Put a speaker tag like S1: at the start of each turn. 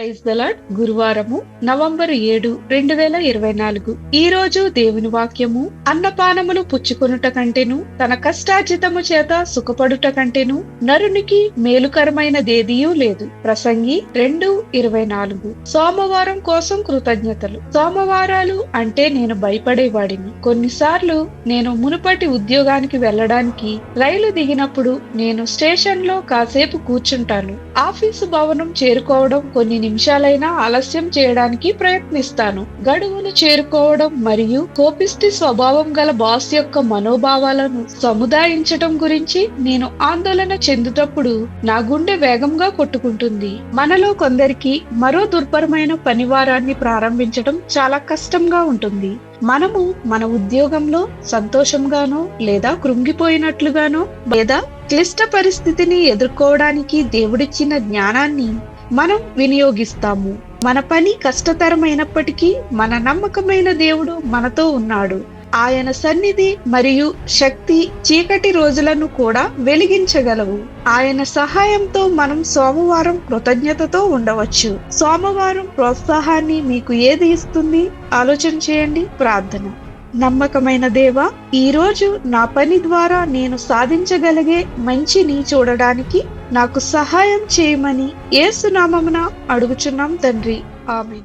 S1: Praise the Lord గురువారము November ఏడు రెండు వేల ఇరవై నాలుగు. ఈ రోజు దేవుని వాక్యము అన్నపానములు పుచ్చుకొనుట కంటేను తన కష్టార్జితము చేత సుఖపడుట కంటేను నరునికి మేలుకరమైన దేదియూ లేదు. ప్రసంగి రెండు ఇరవై నాలుగు. సోమవారం కోసం కృతజ్ఞతలు. సోమవారాలు అంటే నేను భయపడేవాడిని. కొన్నిసార్లు నేను మునుపటి ఉద్యోగానికి వెళ్ళడానికి రైలు దిగినప్పుడు నేను స్టేషన్లో కాసేపు కూర్చుంటాను. ఆఫీసు భవనం చేరుకోవడం కొన్ని నిమిషాలైనా ఆలస్యం చేయడానికి ప్రయత్నిస్తాను. గడువును చేరుకోవడం మరియు కోపిష్టి స్వభావం గల బాస్ యొక్క మనోభావాలను సముదాయించటం గురించి నేను ఆందోళన చెందుతప్పుడు నా గుండె వేగంగా కొట్టుకుంటుంది. మనలో కొందరికి మరో దుర్భరమైన పనివారాన్ని ప్రారంభించడం చాలా కష్టంగా ఉంటుంది. మనము మన ఉద్యోగంలో సంతోషంగానో లేదా కృంగిపోయినట్లుగానో లేదా క్లిష్ట పరిస్థితిని ఎదుర్కోవడానికి దేవుడిచ్చిన జ్ఞానాన్ని మనం వినియోగిస్తాము. మన పని కష్టతరమైనప్పటికీ మన నమ్మకమైన దేవుడు మనతో ఉన్నాడు. ఆయన సన్నిధి మరియు శక్తి చీకటి రోజులను కూడా వెలిగించగలవు. ఆయన సహాయంతో మనం సోమవారం కృతజ్ఞతతో ఉండవచ్చు. సోమవారం ప్రోత్సాహాన్ని మీకు ఏది ఇస్తుంది? ఆలోచన చేయండి ప్రార్థన. నమ్మకమైన దేవా ఈరోజు నా పని ద్వారా నేను సాధించగలిగే మంచిని చూడడానికి నాకు సహాయం చేయమని ఏసునామమున అడుగుచున్నాం తండ్రి. ఆమె